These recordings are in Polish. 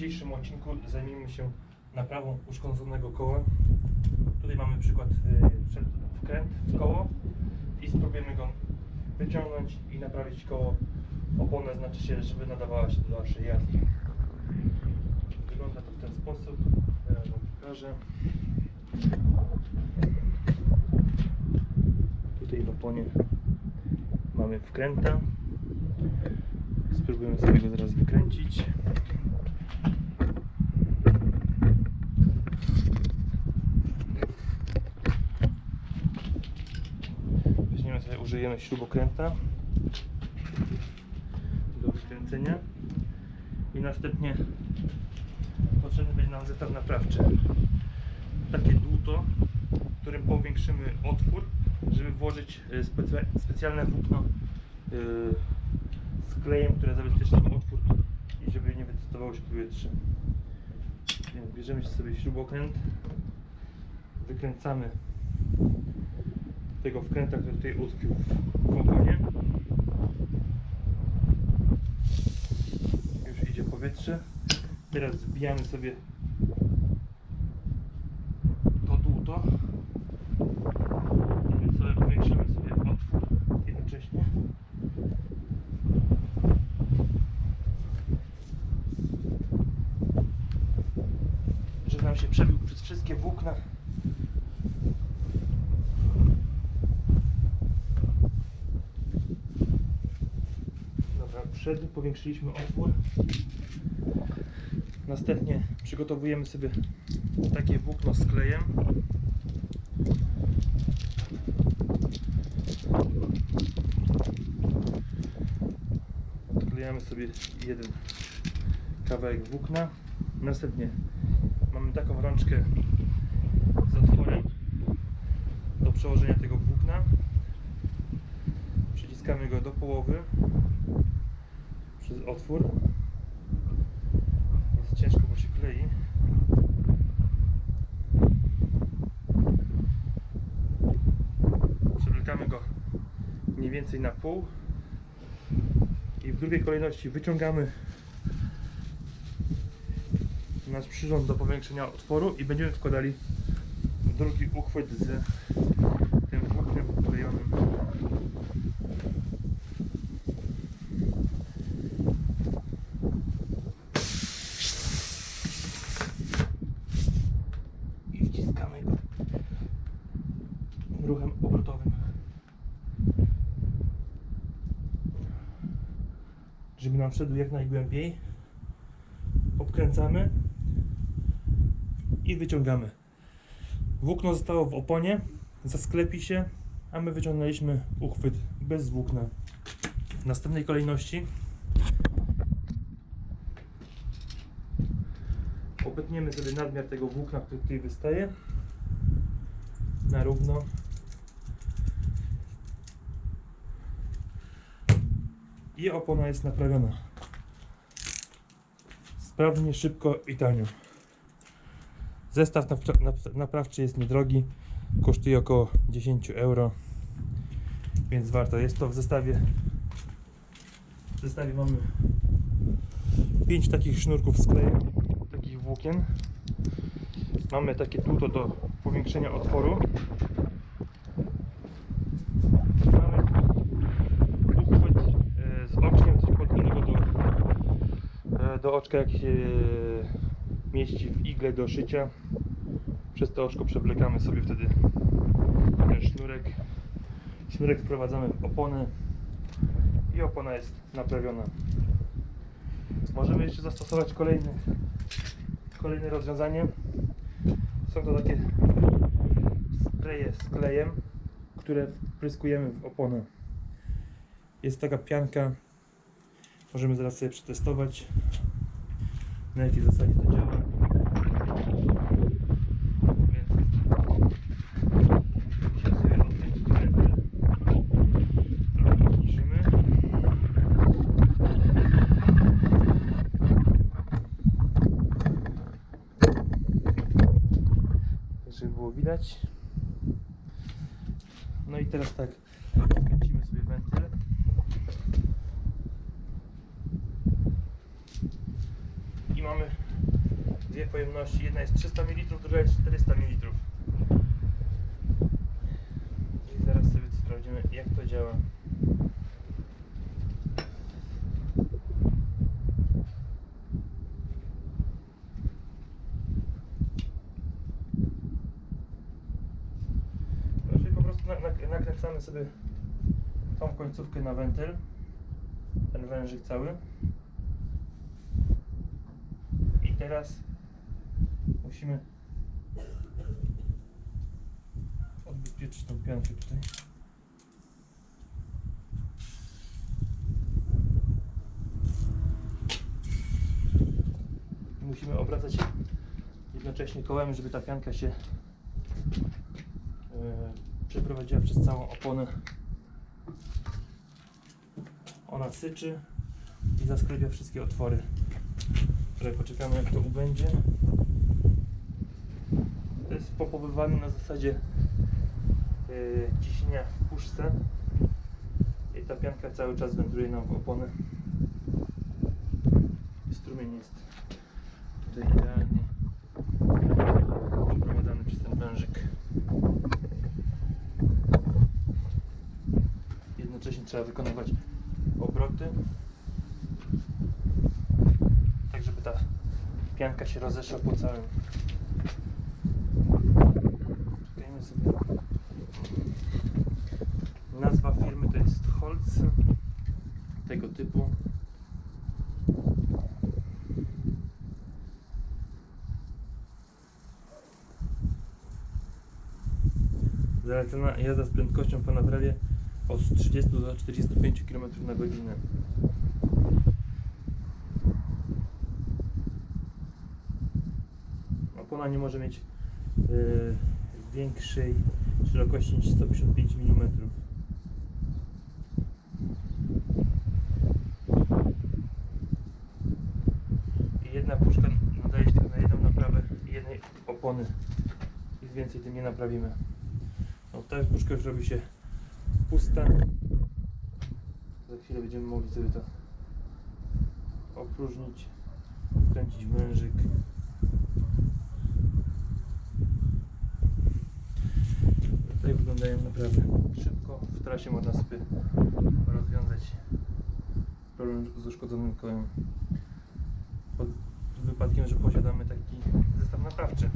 dzisiejszym odcinku zajmiemy się naprawą uszkodzonego koła. Tutaj mamy przykład y, wkręt w koło i spróbujemy go wyciągnąć i naprawić koło oponę, znaczy się, żeby nadawała się do dalszej jazdy. Wygląda to w ten sposób. Teraz Wam pokażę. Tutaj w oponie mamy wkręta. Spróbujemy sobie go zaraz wykręcić. Weźmiemy sobie, użyjemy śrubokręta do wykręcenia i następnie potrzebny będzie nam zestaw naprawczy. Takie dłuto, którym powiększymy otwór, żeby włożyć e, specja specjalne włókno e, z klejem, które zabezpieczy nam otwór i żeby nie wytestowało się powietrze. Bierzemy sobie śrubokręt, wykręcamy tego wkręta, który tutaj utkwił w komponie. Już idzie powietrze. Teraz zbijamy sobie to dłuto. Powiększymy sobie otwór jednocześnie. Żeby nam się przebił przez wszystkie włókna. Wszedł, powiększyliśmy otwór. Następnie przygotowujemy sobie takie włókno z klejem. Odklejamy sobie jeden kawałek włókna. Następnie mamy taką rączkę z otworem do przełożenia tego włókna. Przyciskamy go do połowy przez otwór. Jest ciężko, bo się klei. Przewlekamy go mniej więcej na pół. I w drugiej kolejności wyciągamy nasz przyrząd do powiększenia otworu i będziemy wkładali drugi uchwyt z tym włóknem wklejonym. I wciskamy go ruchem obrotowym. Żeby nam wszedł jak najgłębiej, obkręcamy i wyciągamy. Włókno zostało w oponie, zasklepi się, a my wyciągnęliśmy uchwyt bez włókna. W następnej kolejności obetniemy sobie nadmiar tego włókna, który tutaj wystaje na równo. I opona jest naprawiona. Sprawnie, szybko i tanio. Zestaw napra- nap- naprawczy jest niedrogi, kosztuje około 10 euro, więc warto. Jest to w zestawie. W zestawie mamy 5 takich sznurków klejem, takich włókien. Mamy takie tuto do powiększenia otworu. Mamy uchwyt e, z oczkiem, coś podobnego do, e, do oczka, jak się mieści w igle do szycia. Przez to oczko przewlekamy sobie wtedy ten sznurek. Sznurek wprowadzamy w oponę i opona jest naprawiona. Możemy jeszcze zastosować kolejny, kolejne rozwiązanie. Są to takie spreje z klejem, które wpryskujemy w oponę. Jest taka pianka. Możemy zaraz sobie przetestować na jakiej zasadzie to działa. Żeby było widać. No i teraz tak, kręcimy sobie wentyl. I mamy pojemności. Jedna jest 300 ml, druga jest 400 ml. I zaraz sobie sprawdzimy jak to działa. Czyli po prostu na, na, nakręcamy sobie tą końcówkę na wentyl, ten wężyk cały. I teraz musimy odbezpieczyć tą piankę tutaj. Musimy obracać jednocześnie kołami, żeby ta pianka się e, przeprowadziła przez całą oponę. Ona syczy i zaskrybia wszystkie otwory. Poczekamy jak to ubędzie. Popowywany na zasadzie yy, ciśnienia w puszce. I ta pianka cały czas wędruje nam w oponę. Strumień jest tutaj idealnie przeprowadzany przez ten wężyk. Jednocześnie trzeba wykonywać obroty, tak żeby ta pianka się rozeszła po całym. Czekajmy sobie. Nazwa firmy to jest Holz tego typu. Zalecana jazda z prędkością ponad prawie od 30 do 45 km na godzinę. Opona nie może mieć yy, większej szerokości niż 155 mm. I jedna puszka nadaje się na jedną naprawę jednej opony. Nic więcej tym nie naprawimy. No, ta puszka już robi się pusta. Za chwilę będziemy mogli sobie to opróżnić, wkręcić wężyk. Wyglądają naprawdę szybko. W trasie można sobie rozwiązać problem z uszkodzonym kołem. Pod wypadkiem, że posiadamy taki zestaw naprawczy.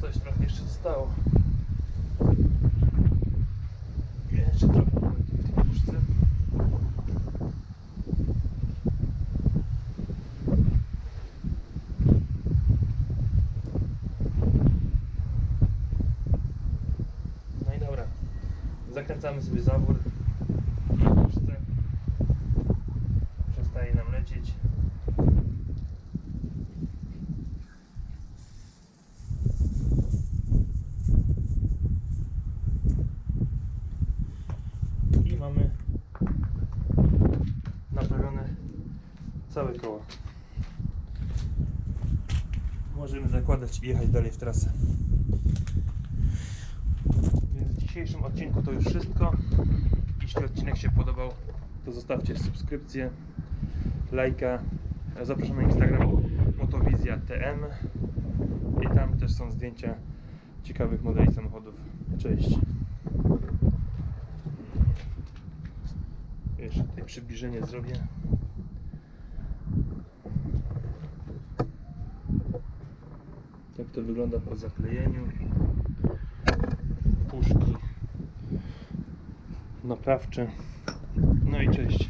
Coś trochę jeszcze zostało. Jeszcze trochę mamy tu w tej puszce. No i dobra. Zakręcamy sobie zawór puszce. Przestaje nam lecieć. i mamy naprawione całe koło. Możemy zakładać i jechać dalej w trasę. Dzisiejszym odcinku to już wszystko. Jeśli odcinek się podobał, to zostawcie subskrypcję, lajka. Zapraszam na Instagram Motowizja TM i tam też są zdjęcia ciekawych modeli samochodów. Cześć. Jeszcze tutaj przybliżenie zrobię. Jak to wygląda po zaklejeniu. Puszki naprawcze. No i cześć.